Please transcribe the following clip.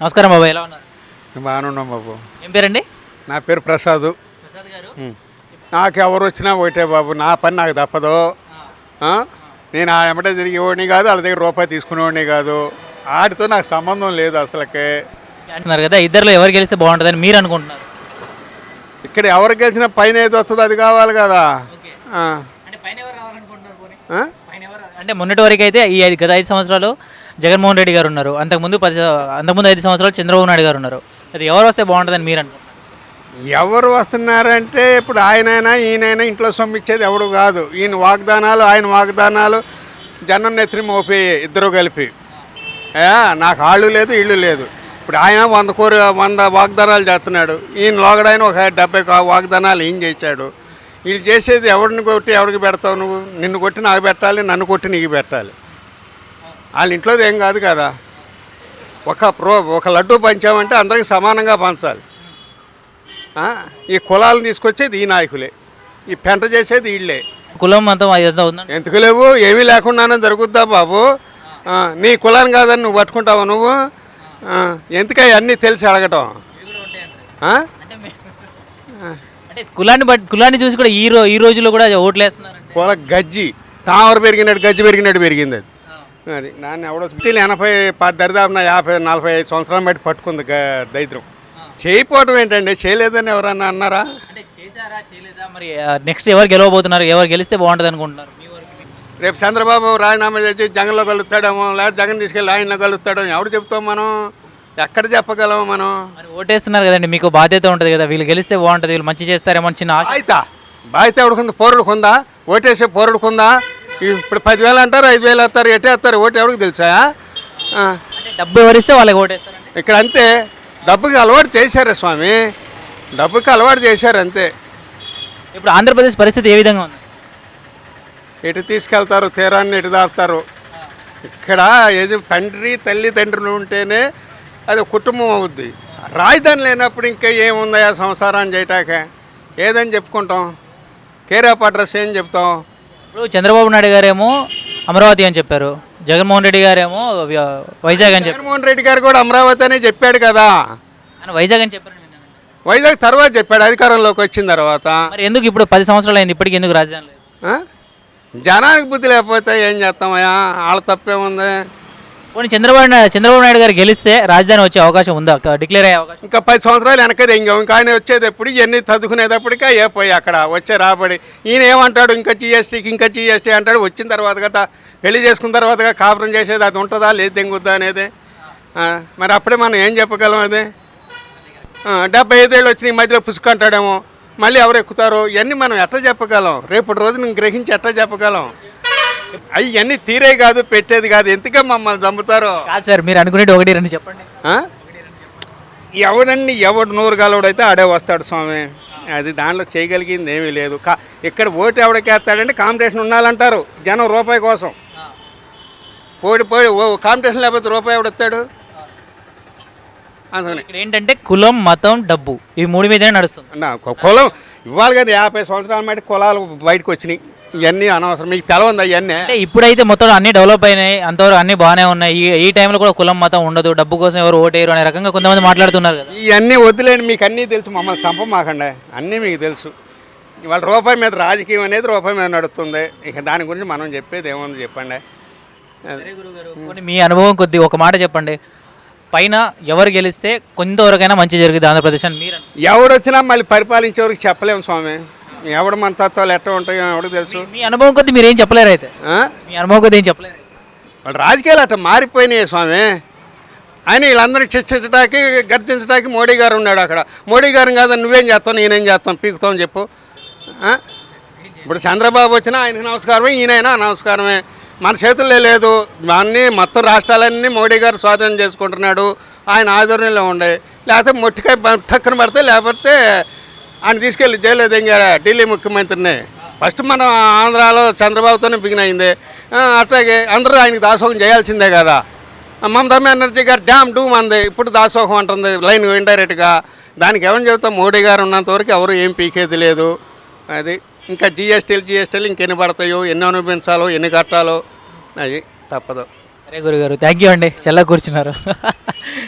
నమస్కారం బాబాయ్ ఎలా ఉన్నారు? బాగానే ఉన్నాం బాబు. ఏం పేరండి? నా పేరు ప్రసాద్. ప్రసాద్ గారు? నాకు ఎవరు వచ్చినా ఒకటే బాబు నా పని నాకు తప్పదు? నేను ఆ ఎమ్మటే తిరిగేవాడిని కాదు వాళ్ళ దగ్గర రూపాయి తీసుకునేవాడిని కాదు. ఆడితో నాకు సంబంధం లేదు అసలుకే. అంటున్నారు కదా ఇద్దరిలో ఎవరు గెలిస్తే బాగుంటుందని మీరు అనుకుంటున్నారు? ఇక్కడ ఎవరు గెలిచినా పైన ఏది వస్తుందో అది కావాలి కదా. అంటే మొన్నటి వరకు అయితే ఈ ఐదు గత ఐదు సంవత్సరాలు జగన్మోహన్ రెడ్డి గారు ఉన్నారు. అంతకుముందు పది అంతకుముందు ఐదు సంవత్సరాలు చంద్రబాబు నాయుడు గారు ఉన్నారు. అది ఎవరు వస్తే బాగుంటుందని మీరు అనుకుంటున్నారు? ఎవరు వస్తున్నారంటే ఇప్పుడు ఆయనైనా ఈయనైనా ఇంట్లో సొమ్మిచ్చేది ఎవడు కాదు. ఈయన వాగ్దానాలు ఆయన వాగ్దానాలు జనం నేత్రి మోపి ఇద్దరు కలిపి. నాకు ఆళ్ళు లేదు ఇళ్ళు లేదు. ఇప్పుడు ఆయన వంద కోరి వంద వాగ్దానాలు చేస్తున్నాడు. ఈయన లోగడైన ఒక డెబ్బై కా- వాగ్దానాలు ఏం చేశాడు. వీళ్ళు చేసేది ఎవరిని కొట్టి ఎవరికి పెడతావు నువ్వు? నిన్ను కొట్టి నాకు పెట్టాలి నన్ను కొట్టి నీకు పెట్టాలి. వాళ్ళ ఇంట్లోది ఏం కాదు కదా. ఒక ప్రో ఒక లడ్డు పంచామంటే అందరికి సమానంగా పంచాలి? ఈ కులాలను తీసుకొచ్చేది ఈ నాయకులే. ఈ పెంట చేసేది వీళ్ళే కులం మతం ఎందుకు లేవు? ఏమీ లేకుండానే జరుగుద్దా బాబు? నీ కులాన్ని కాదని నువ్వు పట్టుకుంటావు నువ్వు? ఎందుకై అన్నీ తెలిసి అడగటం? అంటే కులాన్ని బట్టి కులాన్ని చూసి కూడా ఈ రో ఈ రోజుల్లో కూడా ఓట్లు వేస్తున్నారండి కుల గజ్జి. తామర పెరిగినట్టు గజ్జి పెరిగినట్టు పెరిగింది అది. అది నాన్న ఎవడో ఎనభై పది దరిదాపున యాభై నలభై ఐదు సంవత్సరాలు బట్టి పట్టుకుంది దరిద్రం. చేయకపోవటం ఏంటండి? చేయలేదని ఎవరన్నా అన్నారా? అంటే చేశారా చేయలేదా? మరి నెక్స్ట్ ఎవరు గెలవబోతున్నారు? ఎవరు గెలిస్తే బాగుంటుంది అనుకుంటున్నారు? మీ వరకు రేపు చంద్రబాబు రాజీనామా చేసి జగన్లో కలుస్తాడేమో లేదా జగన్ తీసుకెళ్ళి ఆయనలో కలుస్తాడో ఎవడు చెప్తాం మనం? ఎక్కడ చెప్పగలం మనం? మరి ఓటేస్తున్నారు కదండి మీకు బాధ్యత ఉంటుంది కదా. వీళ్ళు గెలిస్తే బాగుంటుంది వీళ్ళు మంచి చేస్తారేమో అని చిన్న ఆశ. బాధ్యత బాధ్యత ఎవడుకుంది పౌరుడుకుందా ఓటేసే పౌరుడుకుందా ఇప్పుడు పదివేలు అంటారు ఐదు వేలు వేస్తారు ఎటే వేస్తారు ఓటు ఎవరికి తెలుసా? డబ్బు ఎవరిస్తే వాళ్ళకి ఓటేస్తారండి ఇక్కడ అంతే. డబ్బుకి అలవాటు చేశారు స్వామి. డబ్బుకి అలవాటు చేశారు అంతే. ఇప్పుడు ఆంధ్రప్రదేశ్ పరిస్థితి ఏ విధంగా ఉంది? ఎటు తీసుకెళ్తారు తీరాన్ని ఎటు దాస్తారు ఇక్కడ ఏది తండ్రి తల్లి తండ్రులు ఉంటేనే అది కుటుంబం అవుద్ది. రాజధాని లేనప్పుడు ఇంకా ఏముందా సంసారాన్ని చేయటాక ఏదని చెప్పుకుంటాం? కేరాప్ అడ్రస్ ఏం చెప్తాం? ఇప్పుడు చంద్రబాబు నాయుడు గారేమో అమరావతి అని చెప్పారు. జగన్మోహన్ రెడ్డి గారేమో వైజాగ్ అని చెప్పారు. జగన్మోహన్ రెడ్డి గారు కూడా అమరావతి అనే చెప్పాడు కదా. ఆయన వైజాగ్ అని చెప్పారు. వైజాగ్ తర్వాత చెప్పాడు అధికారంలోకి వచ్చిన తర్వాత. మరి ఎందుకు ఇప్పుడు పది సంవత్సరాలు అయింది ఇప్పటికి ఎందుకు రాజధాని? జనానికి బుద్ధి లేకపోతే ఏం చేస్తామయ్యా? వాళ్ళ తప్పేముంది? పోనీ చంద్రబాబు నాయుడు చంద్రబాబు నాయుడు గారు గెలిస్తే రాజధాని వచ్చే అవకాశం ఉందా? డిక్లేర్ అయ్యే అవకాశం ఇంకా పది సంవత్సరాలు వెనకదే ఇంకా ఇంకా ఆయన వచ్చేటప్పుడు ఇవన్నీ చదువుకునేటప్పటికే ఏ పోయి అక్కడ వచ్చే రాబడి. ఈయన ఏమంటాడు? ఇంకా జిఎస్టీకి ఇంకా జిఎస్టీ అంటాడు. వచ్చిన తర్వాత కదా పెళ్ళి చేసుకున్న తర్వాత కాపురం చేసేది. అది ఉంటుందా? లేదు తెంగుద్దా అనేది? మరి అప్పుడే మనం ఏం చెప్పగలం అది? డెబ్బై ఐదేళ్ళు వచ్చిన ఈ మధ్యలో పుసుకంటాడేమో మళ్ళీ ఎవరు ఎక్కుతారో? ఇవన్నీ మనం ఎట్లా చెప్పగలం? రేపటి రోజున గ్రహించి ఎట్లా చెప్పగలం? అవి ఇవన్నీ తీరే కాదు పెట్టేది కాదు. ఎందుకే మమ్మల్ని చంపుతారో కాదు సార్ మీరు అనుకునేది ఒకటి రెండు చెప్పండి. ఆ? ఎవడన్ని ఎవడు నూరు గలవడైతే ఆడే వస్తాడు స్వామి. అది దాంట్లో చేయగలిగింది ఏమీ లేదు. కా ఇక్కడ ఓటు ఎవడికేస్తాడంటే కాంపిటీషన్ ఉండాలంటారు జనం రూపాయి కోసం. పోటీ పోయి ఓ కాంపిటీషన్ లేకపోతే రూపాయి ఎవడెత్తాడు అందుకని. ఇక్కడ ఏంటంటే కులం మతం డబ్బు. ఈ మూడు మీదనే నడుస్తుంది. నా కు- కులం ఇవ్వాలి కదా యాభై సంవత్సరాల మట్టి కులాలు బయటకు వచ్చినాయి. ఇవన్నీ అనవసరం. మీకు తెలవందా ఇవన్నీ అంటే ఇప్పుడైతే మొత్తం అన్ని డెవలప్ అయినాయి అంతవరకు అన్ని బాగానే ఉన్నాయి. ఈ ఈ టైంలో కూడా కులం మతం ఉండదు. డబ్బు కోసం ఎవరు ఓటేయరు అనే రకంగా కొంతమంది మాట్లాడుతున్నారు కదా. ఇవన్నీ వద్దులేండి మీకు అన్నీ తెలుసు. మమ్మల్ని చంపమాకండి. అన్నీ మీకు తెలుసు. ఇవాళ రూపాయి మీద రాజకీయం అనేది రూపాయి మీద నడుస్తుంది. ఇక దాని గురించి మనం చెప్పేది ఏముంది చెప్పండి. మీ అనుభవం కొద్ది ఒక మాట చెప్పండి. పైన ఎవరు గెలిస్తే కొంతవరకైనా మంచి జరిగింది ఆంధ్రప్రదేశ్ అని మీరు అనుకుంటున్నారు. ఎవడొచ్చినా మళ్ళీ పరిపాలించేవరకు చెప్పలేము స్వామి. ఎవడు మన తత్వాలు ఎట్లా ఉంటాయో ఎవడికి తెలుసు? మీ అనుభవం కొద్ది మీరు ఏం చెప్పలేరు అయితే? ఆ? మీ అనుభవం కొద్ది ఏం చెప్పలేరు వాళ్ళ రాజకీయాలు అట్లా మారిపోయినాయి స్వామి. ఆయన వీళ్ళందరినీ చర్చించడానికి గర్జించడానికి మోడీ గారు ఉన్నాడు అక్కడ. మోడీ గారు కాదు నువ్వేం చేస్తావు నేనేం చేస్తాను పీకుతావు చెప్పు. ఆ? ఇప్పుడు చంద్రబాబు వచ్చినా ఆయనకి నమస్కారమే ఈయనైనా నమస్కారమే. మన చేతుల్లో లేదు. అన్నీ మొత్తం రాష్ట్రాలన్నీ మోడీ గారు స్వాధీనం చేసుకుంటున్నాడు. ఆయన ఆధ్వర్యంలో ఉండే. లేకపోతే మొట్టికాయ బ- టక్కున పడితే లేకపోతే ఆయన తీసుకెళ్ళి జైల్లో దింగారు? ఢిల్లీ ముఖ్యమంత్రిని. ఫస్ట్ మనం ఆంధ్రాలో చంద్రబాబుతోనే బిగిన్ అయింది. అట్లాగే అందరూ ఆయనకి దాసోహం చేయాల్సిందే కదా. మమతా బెనర్జీ గారు డ్యామ్ డూమ్ అంది ఇప్పుడు దాసోహం అంటుంది లైన్ ఇండైరెక్ట్గా. దానికి ఏమని చెబుతాం? మోడీ గారు ఉన్నంత వరకు ఎవరు ఏం పీకేది లేదు. అది ఇంకా జిఎస్టీలు జిఎస్టీలు ఇంకెన్ని పడతాయో ఎన్ని అనుభవించాలో ఎన్ని కట్టాలో అది తప్పదు. సరే గురుగారు థ్యాంక్ యూ అండి. చల్ల కూర్చున్నారు.